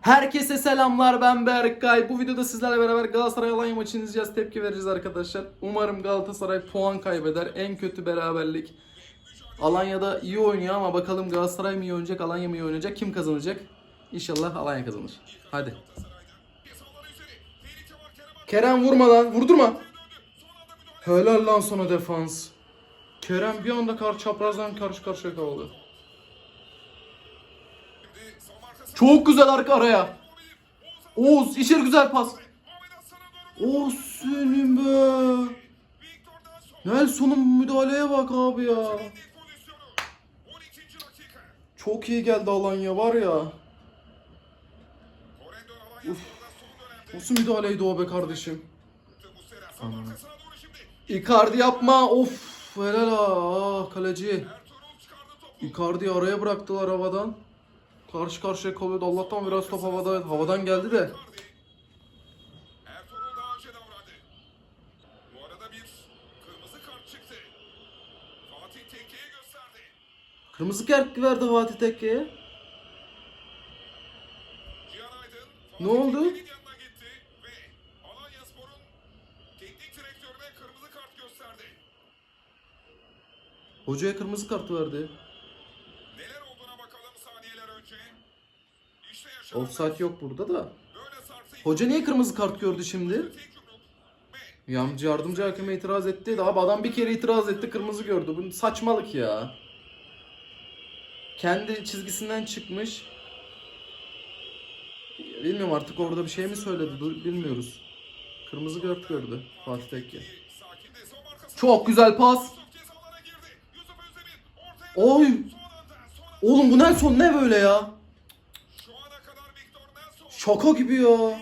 Herkese selamlar ben Berkay. Bu videoda sizlerle beraber Galatasaray Alanya maçını izleyeceğiz. Tepki vereceğiz arkadaşlar. Umarım Galatasaray puan kaybeder. En kötü beraberlik. Alanya'da iyi oynuyor ama bakalım Galatasaray mı iyi oynayacak, Alanya mı iyi oynayacak, kim kazanacak? İnşallah Alanya kazanır. Hadi. Kerem vurmadan, vurdurma. Helal lan sana defans. Kerem bir anda kar çaprazdan karşı karşıya kaldı. Çok güzel arka araya. Oğuz içeri güzel pas. Oğuz senin be. Nelson'un müdahaleye bak abi ya. Çok iyi geldi Alanya var ya. Uf. Nasıl müdahaleydi o be kardeşim? Icardi yapma. Of helal ha. Ah, kaleci. Icardi'yi araya bıraktılar havadan. Karşı karşıya kalıyordu. Allah'tan biraz top havada, havadan geldi de. Kırmızı kart çıktı. Fatih Tekke'ye gösterdi. Kırmızı kart verdi Fatih Tekke'ye. Ne oldu? Hocaya kırmızı kart verdi. Offside yok burada da. Hoca niye kırmızı kart gördü şimdi? Yamcı yardımcı hakeme itiraz etti. Abi adam bir kere itiraz etti kırmızı gördü. Bu saçmalık ya. Kendi çizgisinden çıkmış. Bilmiyorum artık orada bir şey mi söyledi bilmiyoruz. Kırmızı kart gördü Fatih Tekke. Çok güzel pas. Oy. Oğlum bu Nelson ne böyle ya? Şaka gibi ya.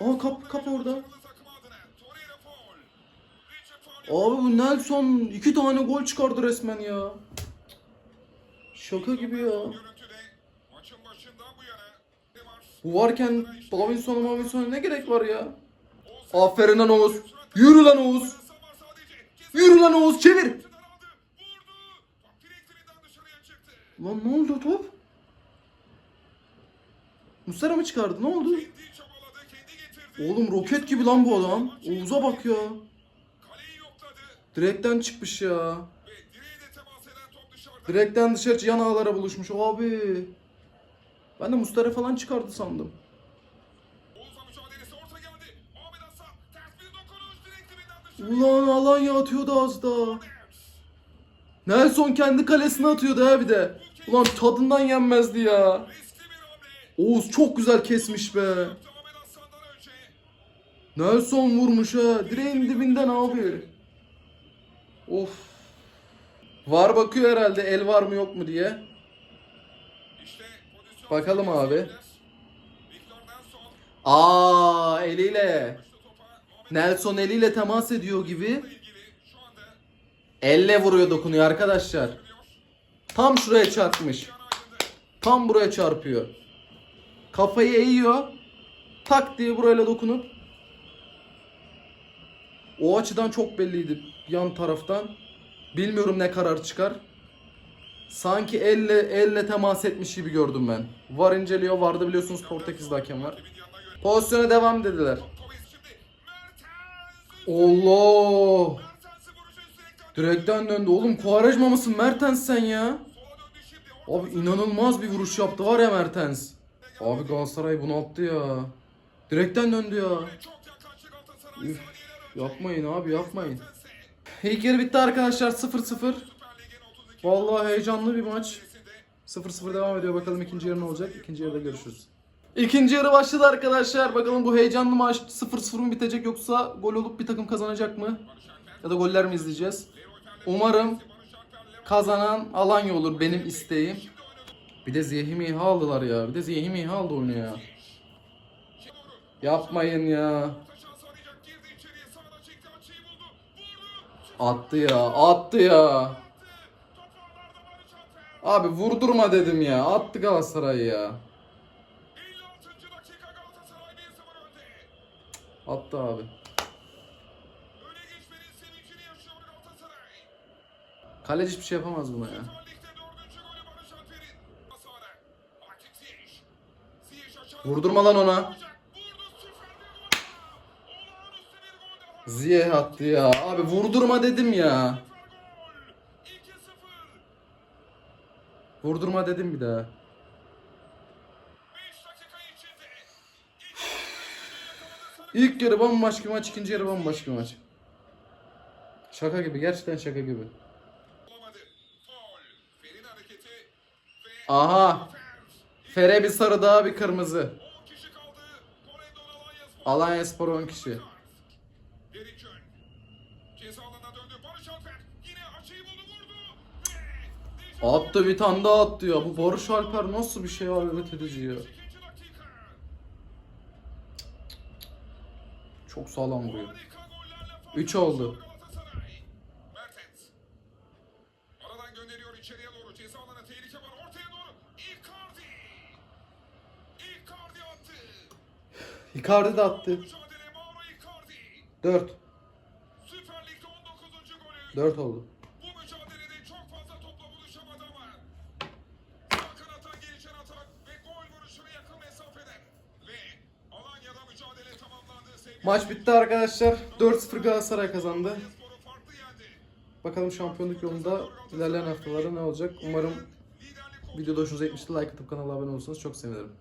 Aa kap kap orada. Abi bu Nelson iki tane gol çıkardı resmen ya. Şaka gibi ya. Bu varken Davinson'a Mavinson'a ne gerek var ya? Aferin lan Oğuz. Yürü lan Oğuz. Yürü lan Oğuz çevir. Lan ne oldu top? Muslera mı çıkardı? Ne oldu? Oğlum roket gibi lan bu adam. Oğuz'a bak ya. Direkten çıkmış ya. Direkten dışarı yan ağlara buluşmuş abi. Ben de Muslera falan çıkardı sandım. Ulan Alanya atıyordu az daha. Nelson kendi kalesine atıyordu ha bir de. Ulan tadından yenmezdi ya. Oğuz çok güzel kesmiş be. Nelson vurmuş ha. Direğin dibinden abi. Of. Var bakıyor herhalde el var mı yok mu diye. Bakalım abi. Aa eliyle. Nelson eliyle temas ediyor gibi. Elle vuruyor dokunuyor arkadaşlar. Tam şuraya çarpmış. Tam buraya çarpıyor. Kafayı eğiyor. Tak diye burayla dokunup. O açıdan çok belliydi yan taraftan. Bilmiyorum ne karar çıkar. Sanki elle elle temas etmiş gibi gördüm ben. Var inceliyor. Vardı biliyorsunuz Portekiz'de hakem var. Pozisyona devam dediler. Allah! Direkten döndü. Oğlum Kuvarejma mısın Mertens sen ya? Abi inanılmaz bir vuruş yaptı var ya Mertens. Abi Galatasaray bunu attı ya. Direkten döndü ya. Üf. Yapmayın abi yapmayın. İlk yarı bitti arkadaşlar 0-0. Süper Lig'in 32. Vallahi heyecanlı bir maç. serisinde 0-0 devam ediyor. Bakalım ikinci yarı ne olacak. İkinci yarıda görüşürüz. İkinci yarı başladı arkadaşlar. Bakalım bu heyecanlı maç 0-0 mı bitecek yoksa gol olup bir takım kazanacak mı? Ya da goller mi izleyeceğiz? Umarım kazanan Alanya olur benim isteğim. Bir de Ziyehi Miha aldılar ya. Bir de Ziyehi Miha aldı oyunu ya. Yapmayın ya. Attı ya. Attı ya. Abi vurdurma dedim ya. Attı Galatasaray ya. 56. dakika Galatasaray 1-0 önde. Attı abi. Kaleci hiçbir şey yapamaz buna ya. Vurdurma lan ona. Ziyeh attı ya. Abi vurdurma dedim ya. Süper gol. 2-0. Vurdurma dedim bir daha. 5 dakika içinde. İlk yarı bir maç, ikinci yarı bir maç. Şaka gibi, gerçekten şaka gibi. Aha. Fer. Fere bir sarı daha bir kırmızı. 10 kişi kaldı. Korendon Alanyaspor. Alanya Spor 10 kişi. Attı bir tane daha attı ya. Bu Barış Alper nasıl bir şey hareket edici ya. 8. dakika. Çok sağlam vuruyor. Harika gollerle fark Üç oldu. Icardi. De attı. Mücadele Mauro Icardi. 4. Süper Lig'de 19. golü. 4 oldu. Maç bitti arkadaşlar. 4-0 Galatasaray kazandı. Bakalım şampiyonluk yolunda ilerleyen haftalarda ne olacak. Umarım videoda hoşunuza gitmiştir. Like atıp kanala abone olursanız çok sevinirim.